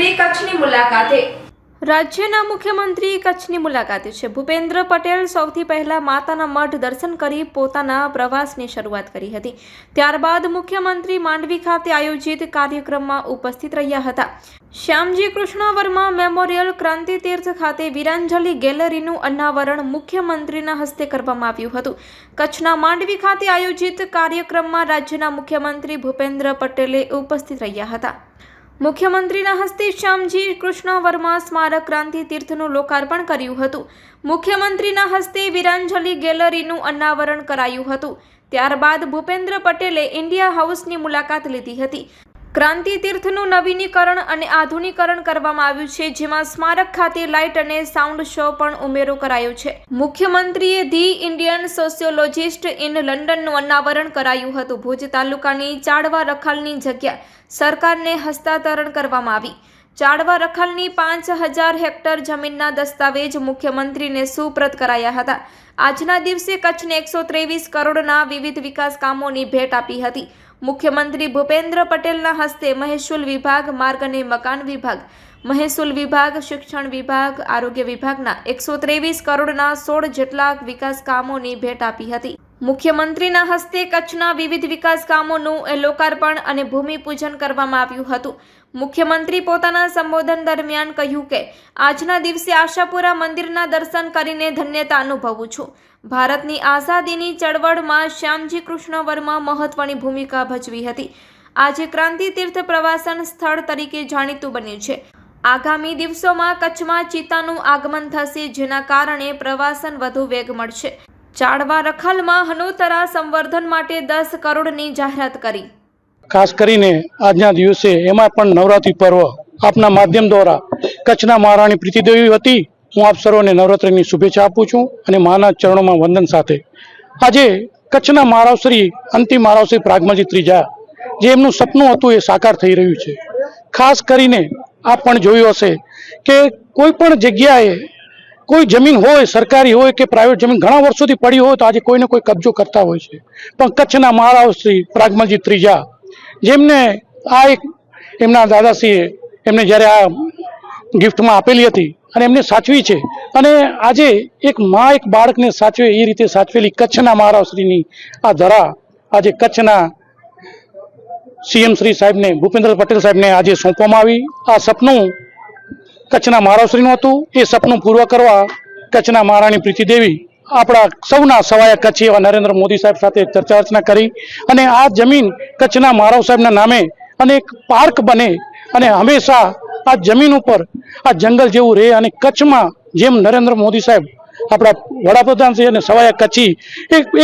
મુખ્યમંત્રી કચ્છની મુલાકાતે. રાજ્યના મુખ્યમંત્રી કચ્છની મુલાકાતે છે. ભૂપેન્દ્ર પટેલ સૌથી પહેલા માતાના મઠ દર્શન કરી પોતાના પ્રવાસની શરૂઆત કરી હતી. ત્યારબાદ મુખ્યમંત્રી માંડવી ખાતે આયોજિત કાર્યક્રમમાં ઉપસ્થિત રહ્યા હતા. શ્યામજી કૃષ્ણ વર્મા મેમોરિયલ ક્રાંતિ તીર્થ ખાતે વીરાંજલિ ગેલેરીનું અનાવરણ મુખ્યમંત્રીના હસ્તે કરવામાં આવ્યું હતું. કચ્છના માંડવી ખાતે આયોજિત કાર્યક્રમમાં રાજ્યના મુખ્યમંત્રી ભૂપેન્દ્ર પટેલે ઉપસ્થિત રહ્યા હતા. મુખ્યમંત્રીના હસ્તે શ્યામજી કૃષ્ણ વર્મા સ્મારક ક્રાંતિ તીર્થનું લોકાર્પણ કર્યું હતું. મુખ્યમંત્રીના હસ્તે વીરાંજલિ ગેલેરીનું અનાવરણ કરાયું હતું. ત્યારબાદ ભૂપેન્દ્ર પટેલે ઇન્ડિયા હાઉસની મુલાકાત લીધી હતી. ક્રાંતિ તીર્થનું નવીનીકરણ અને આધુનિકરણ કરવામાં આવ્યું છે, જેમાં સ્મારક ખાતે લાઇટ અને સાઉન્ડ શો પણ ઉમેરો કરાયો છે. મુખ્યમંત્રીએ ધી ઇન્ડિયન સોશિયોલોજિસ્ટ ઇન લંડનનું અનાવરણ કરાયું હતું. ભુજ તાલુકાની ચાડવા રખાલની જગ્યા સરકારને હસ્તાંતરણ કરવામાં આવી. ચાડવા રખાલની પાંચ હજાર હેક્ટર જમીનના દસ્તાવેજ મુખ્યમંત્રીને સુપ્રત કરાયા હતા. આજના દિવસે કચ્છને એકસો ત્રેવીસ કરોડના વિવિધ વિકાસ કામોની ભેટ આપી હતી. મુખ્યમંત્રી ભૂપેન્દ્ર પટેલના હસ્તે મહેસૂલ વિભાગ, માર્ગ અને મકાન વિભાગ, મહેસૂલ વિભાગ, શિક્ષણ વિભાગ, આરોગ્ય વિભાગના એકસો ત્રેવીસ કરોડના સોળ જેટલા વિકાસ કામોની ભેટ આપી હતી. મુખ્યમંત્રીના હસ્તે કચ્છના વિવિધ વિકાસ કામોનું લોકાર્પણ અને ભૂમિપૂજન કરવામાં આવ્યું હતું. મુખ્યમંત્રી પોતાના સંબોધન દરમિયાન કહ્યું કે, આજના દિવસે આશાપુરા મંદિરના દર્શન કરીને ધન્યતા અનુભવું છું. ભારતની આઝાદીની ચળવળમાં શ્યામજી કૃષ્ણ વર્મા મહત્વની ભૂમિકા ભજવી હતી. આજે ક્રાંતિ તીર્થ પ્રવાસન સ્થળ તરીકે જાણીતું બન્યું છે. આગામી દિવસોમાં કચ્છમાં ચિત્તાનું આગમન થશે, જેના કારણે પ્રવાસન વધુ વેગ મળશે. ચાડવા રખાલમાં હનોતરા સંવર્ધન માટે દસ કરોડની જાહેરાત કરી. ખાસ કરીને આજના દિવસે એમાં પણ નવરાત્રિ પર્વ આપના માધ્યમ દ્વારા કચ્છના મહારાણી પ્રીતિદેવી હતી હું આપ સર્વને નવરાત્રિની શુભેચ્છા આપું છું અને માના ચરણોમાં વંદન સાથે. આજે કચ્છના મહારાવશ્રી અંતિમ મહારાવશ્રી પ્રાગમજી ત્રીજા, જે એમનું સપનું હતું એ સાકાર થઈ રહ્યું છે. ખાસ કરીને આપ પણ જોયું હશે કે કોઈ પણ જગ્યાએ કોઈ જમીન હોય, સરકારી હોય કે પ્રાઇવેટ જમીન, ઘણા વર્ષોથી પડી હોય તો આજે કોઈને કોઈ કબજો કરતા હોય છે. પણ કચ્છના મહારાવશ્રી પ્રાગમલજી ત્રીજા, જેમને આ એક એમના દાદાશ્રીએ એમને જ્યારે આ ગિફ્ટમાં આપેલી હતી અને એમને સાચવી છે. અને આજે એક મા, એક બાળકને સાચવે, એ રીતે સાચવેલી કચ્છના મહારાવશ્રીની આ ધરા આજે કચ્છના સીએમ શ્રી સાહેબને ભૂપેન્દ્ર પટેલ સાહેબને આજે સોંપવામાં આવી. આ સપનું કચ્છના મહારાવશ્રીનું હતું, એ સપનું પૂર્વ કરવા કચ્છના મહારાણી પ્રીતિદેવી આપણા સૌના સવાયા કચ્છી એવા નરેન્દ્ર મોદી સાહેબ સાથે ચર્ચા અર્ચના કરી અને આ જમીન કચ્છના મહારાવ સાહેબના નામે અને એક પાર્ક બને અને હંમેશા આ જમીન ઉપર આ જંગલ જેવું રહે અને કચ્છમાં જેમ નરેન્દ્ર મોદી સાહેબ આપણા વડાપ્રધાન છે અને સવાયા કચ્છી.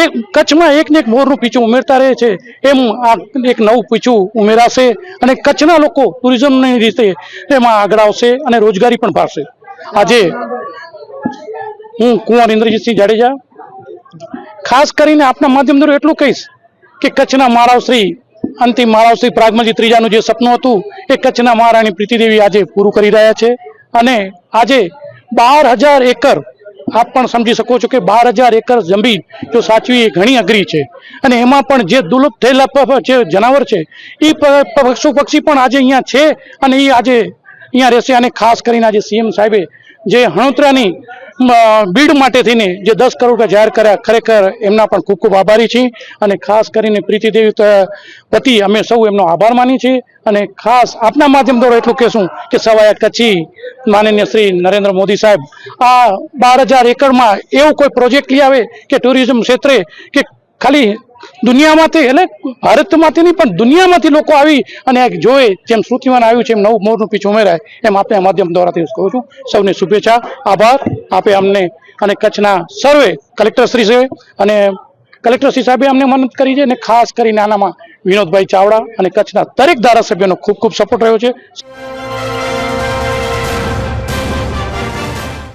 એ કચ્છમાં એક ને એક મોરનું પીછું ઉમેરતા રહે છે. એમ આ એક નવું પીછું ઉમેરાશે અને કચ્છના લોકો ટુરિઝમની રીતે એમાં આગળ આવશે અને રોજગારી પણ પાડશે. આજે હું કુંવર ઇન્દ્રજીતસિંહ જાડેજા, ખાસ કરીને આપના માધ્યમ દ્વારા એટલું કહીશ કે કચ્છના મહારાવશ્રી અંતિમ મહારાવશ્રી પ્રાગમજી ત્રીજાનું જે સપનું હતું, એ કચ્છના મહારાણી પ્રીતિદેવી આજે પૂરું કરી રહ્યા છે. અને આજે બાર હજાર એકર આપ પણ સમજી શકો છો કે બાર હજાર એકર જમીન જો સાચવી એ ઘણી અઘરી છે. અને એમાં પણ જે દુર્લભ થયેલા જે જનાવર છે એ પશુ પક્ષી પણ આજે અહીંયા છે અને એ આજે અહીંયા રહેશે. અને ખાસ કરીને આજે સીએમ સાહેબે જે હણોતરાની બીડ માટે થઈને જે દસ કરોડ જાહેર કર્યા, ખરેખર એમના પણ ખૂબ ખૂબ આભારી છીએ અને ખાસ કરીને પ્રીતિદેવી પતિ, અમે સૌ એમનો આભાર માની છીએ અને ખાસ આપના માધ્યમ દ્વારા એટલું કહેશું કે સવાયા કચ્છી માનનીય શ્રી નરેન્દ્ર મોદી સાહેબ, આ બાર હજાર એકરમાં એવો કોઈ પ્રોજેક્ટ લઈ આવે કે ટુરિઝમ ક્ષેત્રે કે ખાલી દુનિયામાંથી, એટલે ભારતમાંથી નહીં, પણ દુનિયામાંથી લોકો આવી અને જોવે જેમ શ્રુતિમાન આવ્યું છે, એમ નવું મોરનું પીછું ઉમેરાય, એમ આપણે આ માધ્યમ દ્વારાથી કહું છું. સૌને શુભેચ્છા, આભાર. આપે અમને અને કચ્છના સર્વે કલેક્ટર શ્રી છે અને કલેક્ટર શ્રી સાહેબે અમને મદદ કરી છે અને ખાસ કરીને આનામાં વિનોદભાઈ ચાવડા અને કચ્છના દરેક ધારાસભ્યોનો ખૂબ ખૂબ સપોર્ટ રહ્યો છે.